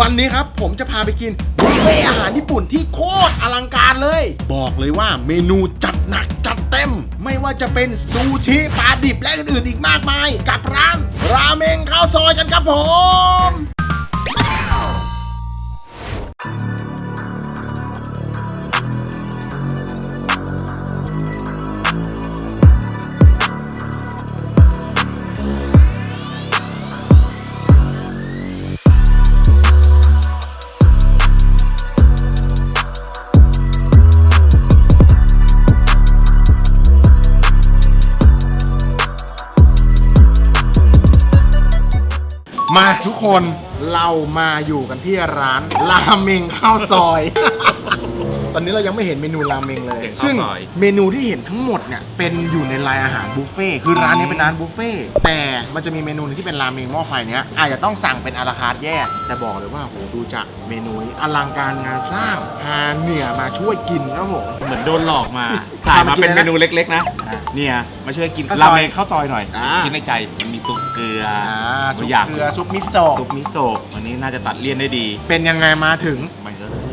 วันนี้ครับผมจะพาไปกินบุฟเฟ่อาหารญี่ปุ่นที่โคตรอลังการเลย บอกเลยว่าเมนูจัดหนักจัดเต็ม ไม่ว่าจะเป็นซูชิปลาดิบและอื่นๆอีกมากมาย กับร้านราเมงข้าวซอยกันครับผม ทุกคนเรามาอยู่กันที่ร้านราเมงข้าวซอย ตอนนี้เรายังไม่เห็นเมนูราเมงเลย เห็นข้าวซึ่งซอย เมนูที่เห็นทั้งหมดเนี่ยเป็นอยู่ในรายอาหารบุฟเฟ่ต์คือร้านนี้เป็นร้านบุฟเฟ่ต์แต่มันจะมีเมนูหนึงที่เป็นราเมงหม้อไฟเนี้ยอาจจะต้องสั่งเป็นอาราคาร์ทแยก แต่บอกเลยว่าโหดูจากเมนูนี้อลังการงานสร้างพาเหนื่อยมาช่วยกินครับผม เหมือนโดนหลอกมาถ่ายมาเป็นเมนูเล็ก ๆ นะ อะเนี่ย มาช่วยกินข้าวซอยราเมงข้าวซอยหน่อยอ่า คิดในใจมันมีซุปเกลืออ่าอ่าซุปอยากเกลือซุปมิโซะซุปมิโซะวันนี้น่าจะตัดเลี่ยนได้ดี เป็นยังไงมาถึงไม่เออ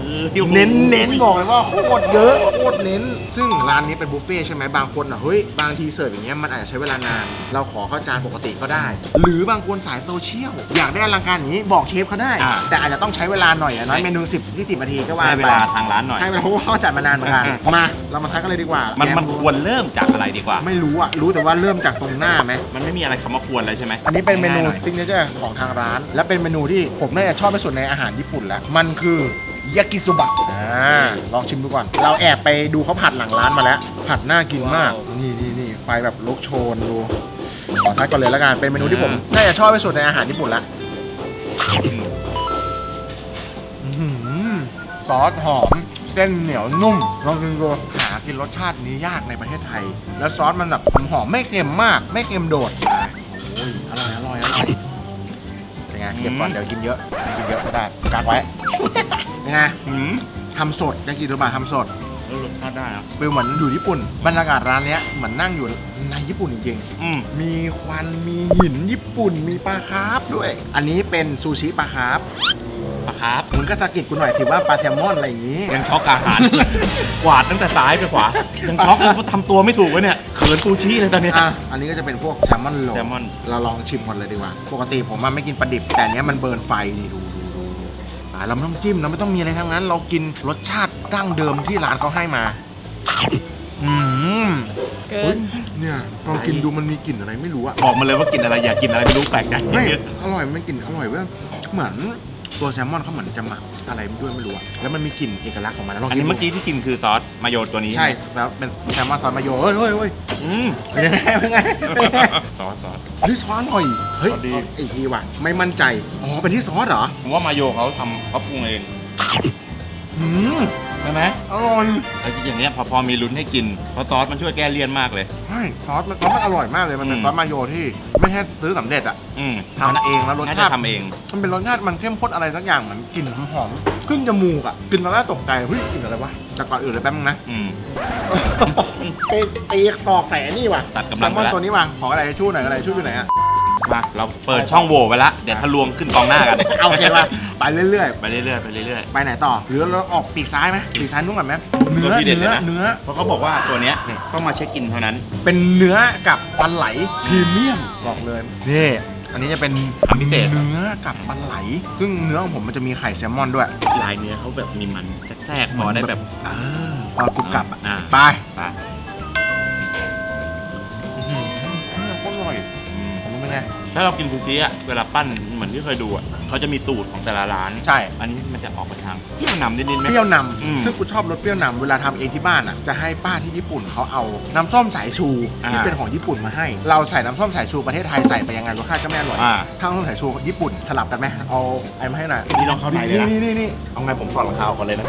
เน้นเน้นบอกเลยว่าโคตรเยอะโคตรเน้น ซึ่งร้านนี้เป็นบุฟเฟ่ต์ใช่ไหมบางคนอะเฮ้ยบางทีเสิร์ฟอย่างเงี้ยมันอาจจะใช้เวลานาน เราขอเข้าจานปกติก็ได้ หรือบางคนสายโซเชียลอยากได้อลังการอย่างนี้บอกเชฟเขาได้ แต่อาจจะต้องใช้เวลาหน่อยอะน้อยเมนู10ที่10นาทีก็ว่าให้ไปเวลาทางร้านหน่อยให้เวลาเพราะว่าเขาจัดมานานเหมือนกันมาเรามาซักกันเลยดีกว่ามันแกมันควรเริ่มจากอะไรดีกว่า ไม่รู้อะรู้แต่ว่าเริ่มจากตรงหน้าไหม มันไม่มีอะไรคำว่าควรเลยใช่ไหมอันนี้เป็นเมนูง่ายๆหน่อย ซิกเนเจอร์ของทางร้าน และเป็นเมนูที่ผมน่าจะชอบที่สุดในอาหารญี่ปุ่นแล้ว มันคือ ยากิซุบะอ่าลองชิมดูก่อน เราแอบไปดูเขาผัดหลังร้านมาแล้ว ผัดน่ากินมาก นี่นี่นี่ไฟแบบลุกโชนดู ขอทักก่อนเลยแล้วกัน เป็นเมนูที่ผมน่าจะชอบที่สุดในอาหารญี่ปุ่นละอื้อหือซอสหอม เส้นเหนียวนุ่ม ลองกินดูหากินรสชาตินี้ยากในประเทศไทย แล้วซอสมันแบบหอมๆไม่เค็มมาก ไม่เค็มโดดอะโอ้ยอร่อยอร่อยอร่อยเป็นไงเก็บก่อนเดี๋ยวกินเยอะกินเยอะก็ได้กักไว้ เป็นไงหืมทำสดยากิโซบะทำสดเออรสชาติได้นะฟิลเหมือนอยู่ญี่ปุ่น บรรยากาศร้านเนี้ยเหมือนนั่งอยู่ในญี่ปุ่นจริงอืมๆมีควันมีหินญี่ปุ่นมีปลาคาร์ฟด้วย อันนี้เป็นซูชิปลาคาร์ฟปะครับมึงก็สะกิดกูหน่อยสิว่าปลาแซลมอนอะไรอย่างงี้ ยังช็อกอาหาร กวาดตั้งแต่ซ้ายไปขวา ยังช็อกเลยเพราะทำตัวไม่ถูกวะเนี่ย เขินซูชิเลยตอนเนี้ย อะ อันนี้ก็จะเป็นพวกแซลมอนโรลแซลมอน เราลองชิมก่อนเลยดีกว่า ปกติผมมันไม่กินปลาดิบ แต่อันเนี้ยมันเบิร์นไฟนี่ดูดูดูดู อ่าเราไม่ต้องจิ้มเราไม่ต้องมีอะไรทั้งนั้น เรากินรสชาติดั้งเดิมที่ร้านเขาให้มาอืมเกิเฮ้ยนเนี่ยลองกินดูมันมีกลิ่นอะไรไม่รู้อะบอกมาเลยว่ากินอะไรอยากกินอะไรไม่รู้แปลกใจไม่อร่อยมันกลิ่นอร่อยเว้ยเหมือนตัวแซลมอนเขาเหมือนจะหมัก อะไรด้วยไม่รู้อะแล้วมันมีกลิ่นเอกลักษณ์ของมันนะลองอันกินนี้ดูเมื่อกี้ที่กินคือซอสมาโยตัวนี้ใช่แล้วเป็นแซลมอนซอสมาโยเฮ้ยเฮ้ยเฮ้ยอืมเป็นยังไงเป็นไงเป็นไงซอสซอส เฮ้ยซอสอร่อยเฮ้ยซอสดีเอาอีกทีว่ะไม่มั่นใจอ๋อเป็นที่ซอสเหรอผมว่ามาโยเขาทำเขาปรุงเองอืม ใช่ไหมอร่อยไอ้อย่างเนี้ยพอพอมีลุ้นให้กินเพราะซอสมันช่วยแก้เลี่ยนมากเลย ใช่ซอสมันซอสมันอร่อยมากเลยมันเป็นอืม ซอสมาโยที่ ไม่ใช่ซื้อสำเร็จอะอืมทำเองแล้วรสน่าชาจะติทำเอง มันเป็นรสชาติมันเข้มข้นอะไรสักอย่างเหมือนกลิ่นหอมๆขึ้นจมูกอะกินตอนแรกตกใจเฮ้ยกลิ่นอะไรวะแต่ก่อนอื่นเลยแป๊บนึงนะอืม ไปตีตอกใส่อันนี่ว่ะตัดกำลังแซลมอนไปแล้วตัวนี้ว่ะขออะไรชู่หน่อยอะไรชู่อยู่ไหนอะ มาเราเปิดช่องโหว่ไปละเดี๋ยวทะลวงขึ้นกองหน้ากันเอาโอเคป่ะไปเรื่อยไปเรื่อยๆไปเรื่อยๆไปไหนต่อ หรือเราออกปีกซ้ายไหมปีกซ้ายนุ่งก่อนไหมเนื้อตัวที่เด็ดเลเนื้ยอนะ เนื้อๆเพราะเขาบอกว่าตัวเนี้ยนี่ต้องมาเช็คอินเท่านั้น เป็นเนื้อกับปลาไหลพรีเมียมบอกเลยนี่อันนี้จะเป็นทำพิเศษ เนื้อกับปลาไหล ซึ่งเนื้อของผมมันจะมีไข่แซลมอนด้วยลายเนื้อเขาแบบมีมันแทรกๆพอได้แบบ เออพอกรุบกรับอะอ่า ไป ไป ถ้าเรากินซูชิอะเวลาปั้นเหมือนที่เคยดูอะเขาจะมีตูดของแต่ละร้าน ใช่ อันนี้มันจะออกไปทางเปรี้ยวนำนิดๆไหม เปรี้ยวนอืมำซึ่งกูชอบรสเปรี้ยวนำเวลาทำเองที่บ้านอะจะให้ป้าที่ญี่ปุ่นเขาเอาน้ำส้มสายชูอ่าที่เป็นของญี่ปุ่นมาให้ เราใส่น้ำส้มสายชูประเทศไทยใส่ไปยังไงรสชาติก็ไม่อร่อยอ่าถ้าน้ำส้มสายชูญี่ปุ่นสลับกันไหมเอาไอ้มาให้หน่อยนี่ต้องเข้าไทยเลยนะ นี่นี่นี่เอาไงผมถอดรองเท้าก่อนเลยนะ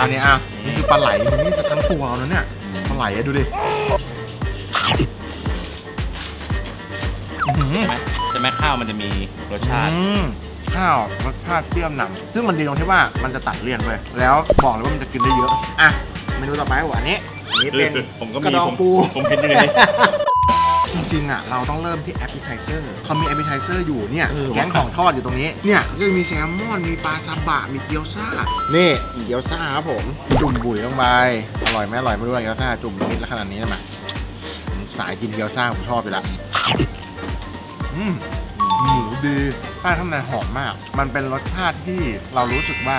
อันนี้อะนี่คือปลาไหลนี่จะทั้งตัวเอานะเนี่ยป ลาไหลอะดูดิอื้อหือ ใช่ไหมใช่ไหมข้าวมันจะมีรสชาติ อืมข้าวรสชาติเปรี้ยวนำซึ่งมันดีตรงที่ว่ามันจะตัดเลี่ยนด้วยแล้วบอกเลยว่ามันจะกินได้เยอะ อะ เมนูต่อไปหัวอันนี้อันนี้เป็นผมก็กระมีดองผมปูผมเห็นอยู่ในนี้จ ริงๆอะเราต้องเริ่มที่แอปเปิลไ z เซอร์เขามีแอปเปิลไ z เซอร์อยู่เนี่ยเออว่ะ แก๊งของทอดอยู่ตรงนี้เนี่ยก็มีแซลมอนมีปลาซาบะมีเกี๊ยวซ่านี่เกี๊ยวซ่าครับผมจุ่มบุ๋ยลงไปอร่อยไหมอร่อยไม่รู้อะเกี๊ยวซ่าจุ่มนิดละขนาดนี้ได้ไหมผมสายกินเกี๊ยวซ่าผมชอบไปละอืม หมูดีไส้ข้างในหอมมาก มันเป็นรสชาติที่เรารู้สึกว่า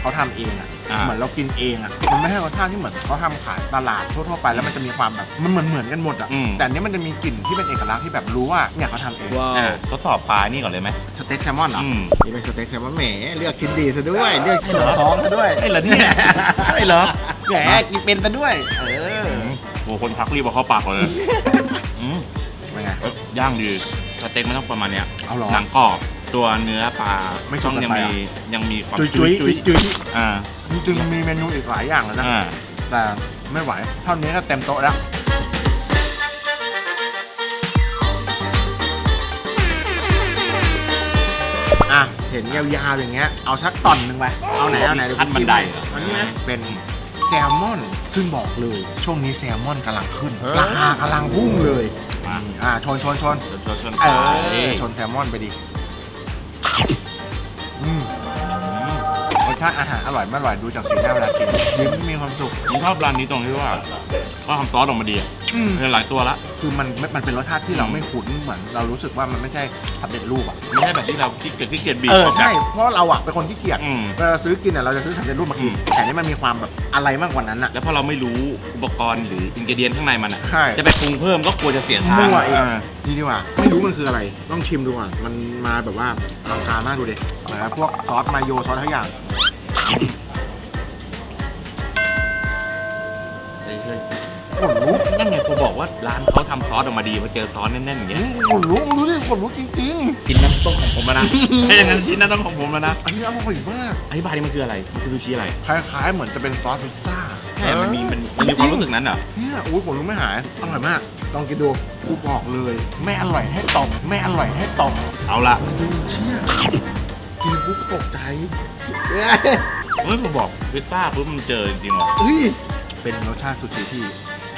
เขาทำเองอะอ่า เหมือนเรากินเองอะมันไม่ใช่รสชาติที่เหมือนเขาทำขายตลาดทั่วๆไปแล้วมันจะมีความแบบมันเหมือนเหมือนกันหมดอะอืม แต่อันนี้มันจะมีกลิ่นที่เป็นเอกลักษณ์ที่แบบรู้ว่าเนี่ยเขาทำเองอะทดสอบปลานี่ก่อนเลยไหมสเต็กแซลมอนเหรออืมนี่เป็นสเต็กแซลมอนแหมเลือกชิ้นดีซะด้วยเลือกส่วนท้องซะด้วยไอ้เหรอเนี่ยไอ้เหรอแหมกินเป็นซะด้วย เออโอ้คนพักรีบเอาเข้าปากก่อนเลยอืมเป็นไง เอ้ยย่างดีสเต็กมันต้องประมาณเนี้ยเอาเหรอ หนังกรอบ ตัวเนื้อปลาไม่สุต้กองเกินยังไปมีอะยังมีความจุยจุจุยยจุจุยยจุยอ่าจริงๆมีเมนูอีกหลายอย่างเลยนะ อ่าแต่ไม่ไหวเท่านี้ก็เต็มโต๊ะแล้ว อะ เห็นยาวๆอย่างเงี้ย เอาสักตอนหนึ่งไป เอาไหนเอาไหนเยวขั้นบันไดเหรออันนี้ไหมเป็นแซลมอน ซึ่งบอกเลย ช่วงนี้แซลมอนกำลังขึ้น ราคากำลังพุ่งเลย มาอ่าชนชนชนชนชนเออชนแซลมอนไปดิ อืมรสชาติอาหารอร่อยไม่อร่อยดูจากสีหน้าเวลากินยิ้มมีความสุข ผมชอบร้านนี้ตรงที่ว่าเขาทำซอสออกมาดีอะ อืมเป็นหลายตัวละ คือมันมันเป็นรสชาติที่เราไม่คุ้นเหมือนเรารู้สึกว่ามันไม่ใช่สำเร็จรูปอะไม่ใช่แบบที่เราคิดเกิดที่เกียจบีบเออออกแบบใช่เพราะเราอะเป็นคนที่เกียจอืม เวลาเราซื้อกินอะเราจะซื้อสำเร็จรูปมากินอืมแต่นี่มันมีความแบบอะไรมากกว่านั้นอะ แล้วพอเราไม่รู้อุปกรณ์หรืออินกิเดียนข้างในมันอะ ใช่ จะไปปรุงเพิ่มก็กลัวจะเสียทางมั่วเองานี่ดีกว่าไม่รู้มันคืออะไร ต้องชิมดูก่อนมันมาแบบว่าอลังการมากดูดิเหมือนพวกซอสมาโยซอสทุกอย่างเฮ้ยเฮ้ยขนลุกนั่นไงผม บอกว่าร้านเขาทำซอสออกมาดีพอเจอซอสแน่นๆอย่างเงี้ยขนลุกดูดิขนลุกจริงชิ้นนั้นต้องของผมแล้วนะถ้าอย่างนั้นชิ้นนั้นต้องของผมแล้วนะๆ อันนี้อร่อยมาก อธิบายดิมันคืออะไรมันคือซูชิอะไรคล้ายๆ เหมือนจะเป็นซอสพิซซ่าใช่มันมีมันมันมีความรู้สึกนั้นเหรอเนี่ยอุ้ยขนลุกไม่หาย อร่อยมาก ลองกินดูกูบอกเลย ไม่อร่อยให้ตบไม่อร่อยให้ตบเอาละดูเชี่ยกินปุ๊บตกใจเฮ้ยผมบอกพิซซ่าปุ๊บมันเจอจริงๆว่ะเฮ้ยเป็นรสชาติซูชิที่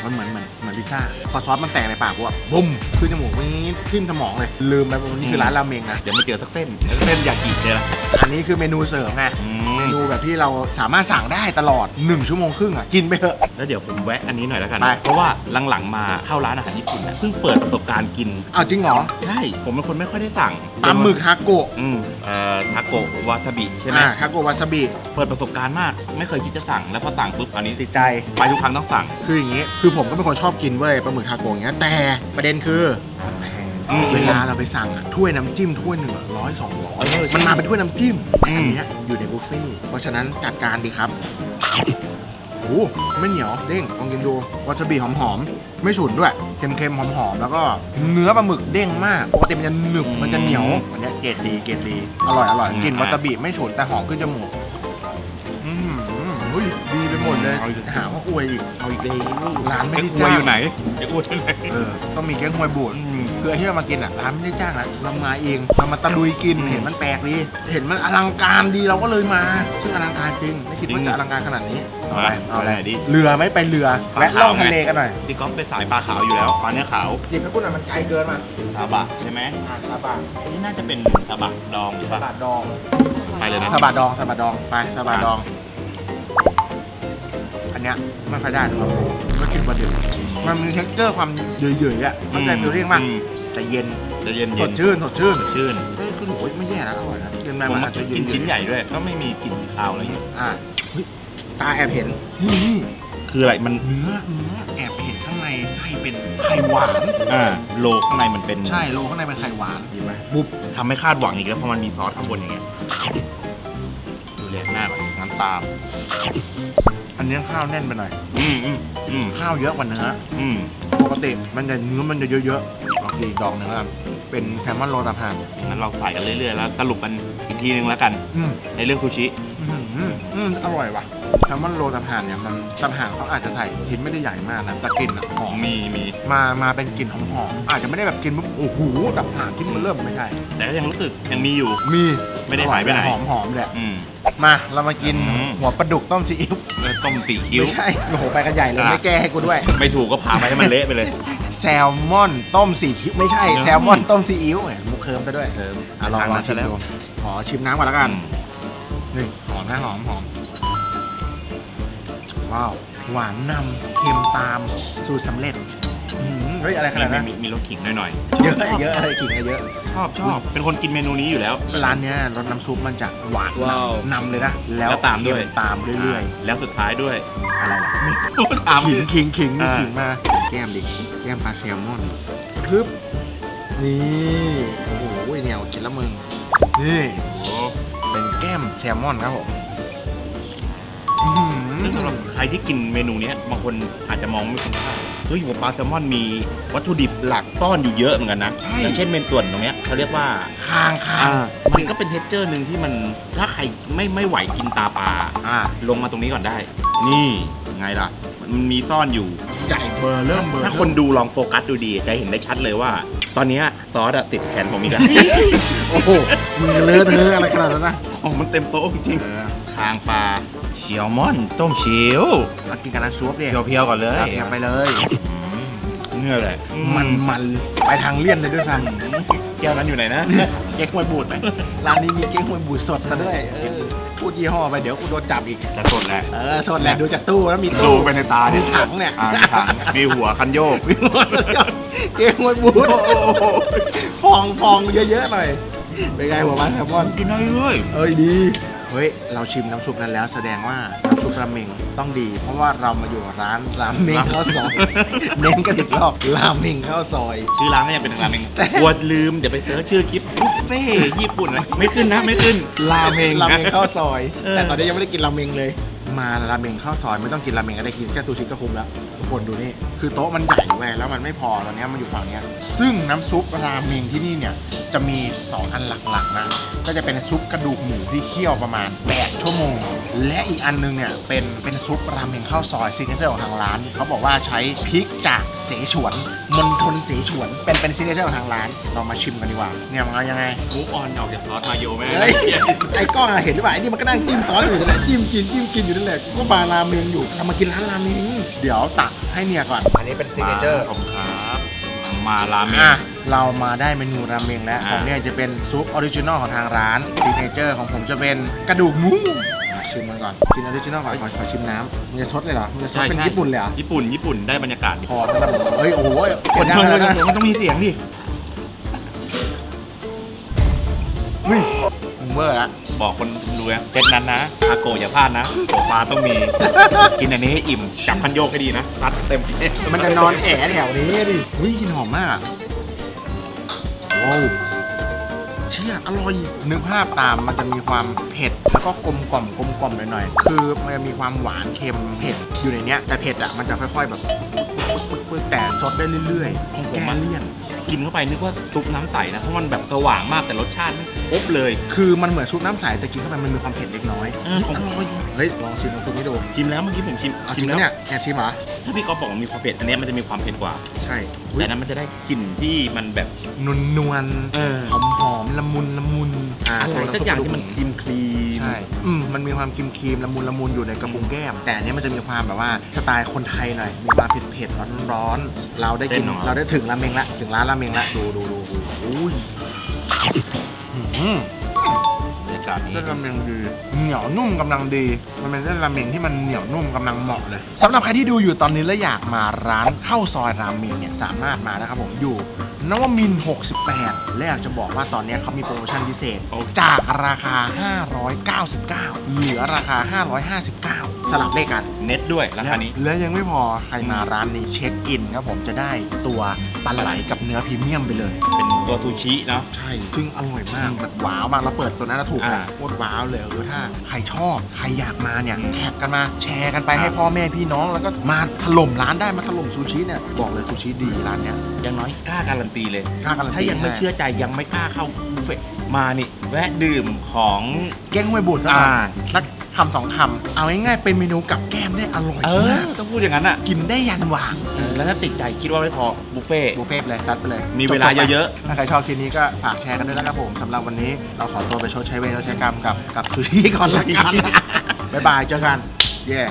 มันเหมือนเหมือนเหมือนพิซซ่าพอซอสมันแตกในปากกูอะบุ้มขึ้นจมูกนี้ขึ้นสมองเลย ลืมไปว่านี่คือร้านราเมงนะ เดี๋ยวมาเจอสักเส้นแล้วเส้นยากิเนี่ยนะอันนี้คือเมนูเสริมไง อืเมมนู แบบที่เราสามารถสั่งได้ตลอด 1 ชั่วโมงครึ่งอะกินไปเถอะ แล้วเดี๋ยวผมแวะอันนี้หน่อยแล้วกัน ไป เพราะว่าหลังๆมาเข้าร้านอาหารญี่ปุ่นนะเพิ่งเปิดประสบการณ์กิน อ้าวจริงเหรอใช่ ผมเป็นคนไม่ค่อยได้สั่งปลาหมึกทาโกะอืมเอ่อทาโกะวาซาบิใช่ไหมอ่าทาโกะวาซาบิเปิดประสบการณ์มาก ไม่เคยคิดจะสั่ง แล้วพอสั่งปุ๊บอันนี้ติดใจ ไปทุกครั้งต้องสั่ง คืออย่างงี้ คือผมก็เป็นคนชอบกินเว้ยปลาหมึกทาโกะอย่างเงี้ย แต่ประเด็นคือมันแพงอืม เวลาเราไปสั่งอะถ้วยน้ำจิ้มถ้วยหนึ่งร้อยสองร้อยเออใช่ มันมาเป็นถ้วยน้ำจิ้มอืมอันเนี้ยอยู่ในบุฟเฟ่ต์เพราะฉะนั้นจัดการดีครับโอ้โหไม่เหนียวเด้งลองกินดูวาซาบิหอมๆ ไม่ฉุนด้วยเค็มๆหอมๆ แล้วก็เนื้อปลาหมึกเด้งมากปกติมันจะหนึบมันจะเหนียวอันเนี้ยเกรดดีเกรดดีอร่อยอร่อยกลินวาซาบิไม่ฉุนแต่หอมขึ้นจมูกอืม เฮ้ยดีไปหมดเลยเอาอีก หาว่าอวยอีกเอาอีกเลยร้านไม่ได้เจ๊กวยจ้างอยู่ไหนเจ๊กวยอยู่ไหนเออต้องมีแก๊งฮวยบูด อืม คือไอ้ที่เรามากินอะร้านไม่ได้จ้างนะเรามาเองเรามาตะลุยกินอืมเห็นมันแปลกดีเห็นมันอลังการดีเราก็เลยมา ซึ่งอลังการจริงไม่คิดว่าจริงจะอลังการขนาดนี้เอาไปมาเอาอะไรไปไหนดีเรือไหม่ไปเรือปลาแวะล่องขาวไง ทะเลกันหน่อยพี่ก๊อฟเป็นสายปลาขาวอยู่แล้วปลาเนื้อขาวหยิบให้กูหน่อยมันไกลเกินมาซาบะใช่ไหมอ่าซาบะนี่น่าจะเป็นซาบะดองหรือซาเปล่าบะดองไปเลยนะ ซาบะดองซาบะดองไปซาบะดองอัน เนี้ยไม่ค่อยได้สำหรับผมก็กินประเด็นมันมีเท็กเจอร์ความเยื่อยๆอะเข้าใจฟิลลิ่งมั้ยอืม แต่เย็นจะเย็นสเย็ดนชื่นสดชื่นสดชื่นเฮ้ยคือโอ้ยไม่แย่นะอร่อยนะกินไปผมมันมาอาจจะกินชิ้นใหญ่ด้วย ก็ไม่มีกลิ่นคาวอะไรอย่างเงี้ยอ่าเฮ้ยตาแอบเห็นนี่นี่คืออะไรมันเนื้อเนื้อแอบเห็นข้างในไส้เป็นไข่หวาน อ่าโลข้างในมันเป็นใช่โลข้างในเป็นไข่หวานดีไหมบุ๊บทำให้คาดหวังอีกแล้วเพราะมันมีซอสข้างบนอย่างเงี้ยดูเลยหน้าแบบน้ำตาม อันเนี้ยข้าวแน่นไปหน่อย อืมอืมอืมข้าวเยอะกว่าเนื้ออืมปกติมันจะเนื้อมันจะเยอะๆลองกินอีกดอกหนึ่งแล้วกันเป็นแซลมอนโรตาพานงั้นเราใส่กันเรื่อยๆ แล้วสรุปมันอีกทีนึงแล้วกัน อืมในเรื่องซูชิ อืมอืมอืมอร่อยว่ะ แซลมอนโรตาพานเนี่ยมันตาพานเขาอาจจะใส่ชิ้นไม่ได้ใหญ่มากนะแต่กลิ่นอะหอมมีมีมามาเป็นกลิ่นหอมๆอาจจะไม่ได้แบบกินปุ๊บโอ้โหตับห่านที่มันเริ่มไม่ใช่แต่ก็ยังรู้สึกยังมีอยู่ มีไม่ได้หายไปไหน หอมหอมๆเลยอืม มาเรามากินอืม หัวปลาดุกต้มซีอิ๊วแล้วต้มสีคิ้ว ไม่ใช่โอ้โหไปกันใหญ่เลยอะ ไม่แก้ให้กูด้วย ไม่ถูกก็พาไปให้มันเละไปเลยซแซลมอนต้มซีอิ๊วไม่ใช่อืมแซลมอนต้มซีอิ๊วแหมมุกเคิร์มไปด้วยเอออะลองลองชิมแล้วดูขอชิมน้ำก่อนแล้วกันอืมนี่หอมนะหอมหอม ว้าว หวานนำเค็มตามสูตรสำเร็จอื้อหือเฮ้ยอะไรขนาดนั้นมีมีมีรสขิงหน่อยเยอะเยอะเลยกิ่งเยอะ ๆชอบชอบเป็นคนกินเมนูนี้อยู่แล้ว ร้านเนี้ยรสน้ำซุปมันจะหวานว้าว นำเลยนะแล้วแล้วตามด้วย เค็ตามเรื่อยแล้วสุดท้ายด้วยๆอะไรล่ะตาม ขิงขิงขิงมีอ่า ขิงมาแก้มดิแก้มปลาแซลมอนพึบนี่โอ้โหเหนียวจินละมึงนี่ โอ้เป็นแก้มแซลมอนครับผมอื้อหื ซึ่งสำหรับอใครที่กินเมนูเนี้ยบางคนอาจจะมองไม่คุ้มค่าเฮ้ยหัวปลาแซลมอนมีวัตถุดิบหลักซ่อนอยู่เยอะเหมือนกันนะอย่างเช่นเมนต่วนตรงเนี้ยเขาเรียกว่าคางคางมันก็เป็นเท็กเจอร์หนึ่งที่มันถ้าใครไม่ไม่ไหวกินตาปลาอ่า ลงมาตรงนี้ก่อนได้ นี่ไงล่ะ มันมีซ่อนอยู่ ใหญ่เบอร์เริ่มเบอร์ถ้าคนดูลองโฟกัสดูดีจะเห็นได้ชัดเลยว่า ตอนเนี้ยซอสอะติดแขนผมอีกแล้ว โอ้โหมึงเลอะเทอะอะไรขนาดนั้นนะของมันเต็มโต๊ะจริงเออ ๆคางปลา เชียวมอนต้มเชียวมากินกันนะซุปดิเพียวๆก่อนเลยเอาเพียงไปเลยเนี่ยแหละมันมันไปทางเลี่ยนเลยด้วยซ้แก้วนั้นอยู่ไหนนะำเก๊กฮวยบูดไหมร้านนี้มีเก๊กฮวยบูดสดซะด้วยเออพูดยี่ห้อไปเดี๋ยวกูโดนจับอีก จะสดแหละเออสดแหละดูจากตู้แล้วมีดูตู้ ไปในตามีดิถังเนี่ย อ่ามีถังมีหัวคันโยก เก๊กฮวยบูดฟองฟองเยอะๆหน่อยเป็นไงหัวมันแซลมอนกินได้ด้วย เอ้ยดี เฮ้ย เราชิมน้ำซุปนั้นแล้ว แสดงว่าน้ำซุปราเมงต้องดี เพราะว่าเรามาอยู่ร้านรามเมงข้าวซอย เน้นกันอีกรอบรามเมงข้าวซอย ชื่อร้านก็ยังเป็นราเมงกลัวลืม เดี๋ยวไปเซิร์ชชื่อคลิปบุฟเฟ่ญี่ปุ่นนะไม่ขึ้นนะไม่ขึ้นราเมงราเมงข้าวซอยเออแต่ตอนนี้ยังไม่ได้กินราเมงเลย มาราเมงข้าวซอยไม่ต้องกินราเมงก็ได้กินแค่ซูชิก็คุ้มแล้ว ทุกคนดูนี่คือโต๊ะมันใหญ่เว้ยแล้วมันไม่พอตอนนี้มันอยู่ฝั่งนี้ซึ่งน้ำซุปราเมงที่นี่เนี่ยจะมี 2 อันหลักๆนะก็จะเป็นซุปกระดูกหมูที่เคี่ยวประมาณ 8 ชั่วโมง และอีกอันนึงเนี่ยเป็นเป็นซุปราเมงข้าวซอยซิกเนเจอร์ของทางร้าน เขาบอกว่าใช้พริกจากเสฉวนมณฑลเสฉวน เป็นเป็นซิกเนเจอร์ของทางร้าน เรามาชิมกันดีกว่าเนี่ยมันเอายังไง มูฟออนออกจากซอสมาโยไหมเฮ้ยไอ้กล้องอะเห็นหรือเปล่าไอ้นี่มันก็นั่งจิ้มซอสอยู่นั่นแหละจิ้มกินจิ้มกินอยู่นั่นแหละกูก็มาราเมงอยู่เรามากินร้านราเมงเดี๋ยวตักให้เนี่ยก่อนอันนี้เป็นซิกเนเจอร์ผมครับมาราเมง อะเรามาได้เมนูราเมงแล้วอ่าของเนี่ยจะเป็นซุปออริจินอลของทางร้านซิกเนเจอร์ของผมจะเป็นกระดูกหมูมา ชิมมันก่อน กินออริจินอลก่อนขอขอชิมน้ำมันจะซดเลยเหรอมันจะซดเป็นญี่ปุ่นเลยเหรอญี่ปุ่น ญี่ปุ่นได้บรรยากาศดิพอสำหรับผมเฮ้ยโอ้โหคนเสียงดังเมืเลยนะมันต้องมีเสียงดิเฮ้ยมึงเวอร์ละบอกคนดูนะเซตนั้นนะอาโกะอย่าพลาดนะโกปลาต้องมี กินอันนี้ให้อิ่มจับพันโยกให้ดีนะรัดเต็มที่มันจะนอนแอะแถวนี้ดิเฮ้ยกลินหอมมากว้าว เชี่ยอร่อย นึกภาพตามมันจะมีความเผ็ด แล้วก็กลมกล่อมกลมกล่อมหน่อยๆ คือมันจะมีความหวานเค็มเผ็ดอยู่ในเนี้ย แต่เผ็ดอะมันจะค่อยๆแบบปึ๊กๆๆๆแต่ซดได้เรื่อยของๆผมแก้อะ เลี่ยน กินเข้าไปนึกว่าซุปน้ำใสนะเพราะมันแบบสว่างมากแต่รสชาติไม่ครบเลย คือมันเหมือนซุปน้ำใสแต่กินเข้าไปมันมีความเผ็ดเล็กน้อยเออของ อร่อยเฮ้ยลองชิมน้ำซุปนี้ดูชิมแล้วเมื่อกี้ผมชิมเอาชิชิมมแล้แล้ววเนี่ยแอบชิมเหรอถ้าพี่ก๊อฟบอกว่ามีความเผ็ดอันเนี้ยมันจะมีความเผ็ดกว่าใช่แต่อันนั้นมันจะได้กลิ่นที่มันแบบนวลนวลเออหอมหอมๆ ละมุนละมุนอะไรสักอย่างที่มันครีมครีมใช่อืมมันมีความครีมครีมๆละมุนละมุนอยู่ในกระพุ้งแก้ม แต่อันนี้มันจะมีความแบบว่าสไตล์คนไทยหน่อยมีความเผ็ดเผ็ดร้อนร้อนๆเราได้กินเราได้ถึงราเมงละถึงร้านราเมงละดูดูดูดูอุ้ยอืมบรรยากาศนี้เส้นราเมงดีเหนียวนุ่มกำลังดี มันเป็นเส้นราเมงที่มันเหนียวนุ่มกำลังเหมาะเลยสำหรับใครที่ดูอยู่ตอนนี้แล้วอยากมาร้านข้าวซอยราเมงเนี่ยสามารถมานะครับผมอยู่ นวมินทร์68 และอยากจะบอกว่าตอนนี้เขามีโปรโมชั่นพิเศษโอ้จากราคา 599 เหลือราคา 559 สลับเลขกันเน็ตด้วยราคานี้ และยังไม่พอใครมาร้านนี้เช็คอินครับผมจะได้ตัวปลาไหลกับเนื้อพรีเมียมไปเลย เป็นตัวซูชิเนาะ ใช่ซึ่งอร่อยมากแบบว้าวมากเราเปิดตัวนั้นแล้วถูกอ่าโคตรว้าวเลยเออถ้าใครชอบใครอยากมาเนี่ยอืมแท็กกันมาแชร์กันไปครับ ให้พ่อแม่พี่น้องแล้วก็มาถล่มร้านได้มาถล่มซูชิเนี่ยบอกเลยซูชิดีร้านเนี้ยอย่างน้อยกล้าการันตีเลยกล้าการันตีถ้ายังไม่เชื่อใจยังไม่กล้าเข้าบุฟเฟ่ต์มานี่แวะดื่มของ แกงห้วยบูดสักอ่า สัก คำสองคำเอาง่ายๆเป็นเมนูกับแก้มได้อร่อยเออ มากต้องพูดอย่างนั้นอะกินได้ยันหว่างแล้วถ้าติดใจคิดว่าไม่พอบุฟเฟ่ต์ บุฟเฟ่ต์ไปเลยซัดไปเลยมีเวลาเยอะๆถ้าใครชอบคลิปนี้ก็ฝากแชร์กันด้วยนะครับผมสำหรับวันนี้เราขอตัวไปชดใช้เวรชดใช้กรรมกับกับซูชิก่อนละกันบ๊ายบายเจอกัน เย้